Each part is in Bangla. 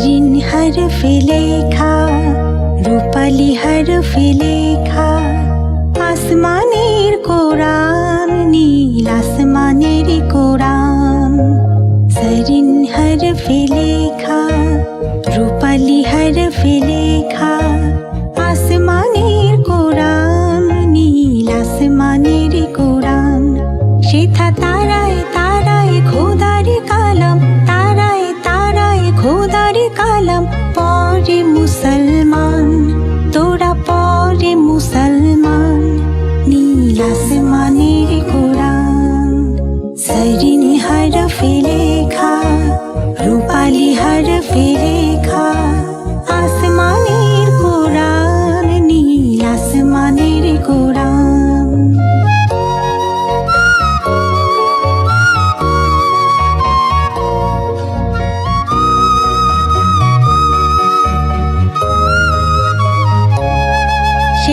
জরিন হরফে লেখা রূপালি হরফে জরিন হর ফেলেখা রূপালী হর ফেলেখা আসমানের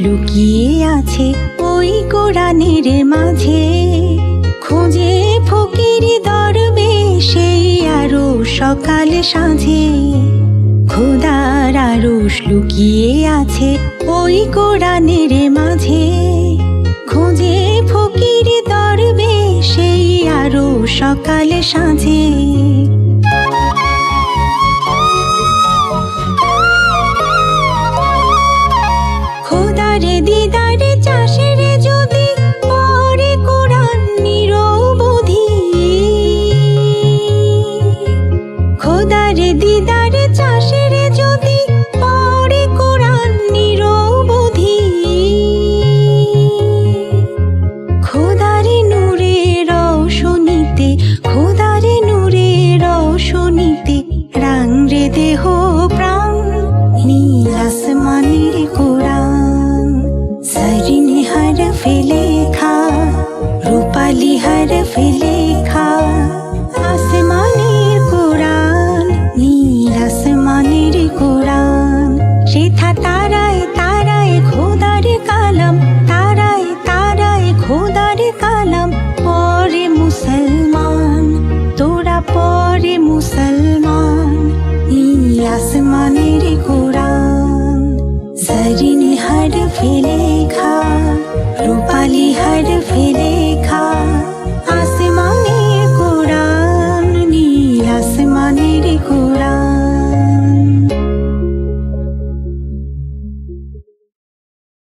লুকিয়ে আছে ওই কোরআনের মাঝে। খুঁজে ফকির দরবে সেই আরও সকাল সাঁঝে। খোদার আরশ লুকিয়ে আছে ওই কোরআনের মাঝে। খুঁজে ফকির দরবে সেই আরও সকাল সাঁঝে। হরফে লেখা রূপালি লেখা জরিন হরফে লেখা রূপালি হরফে লেখা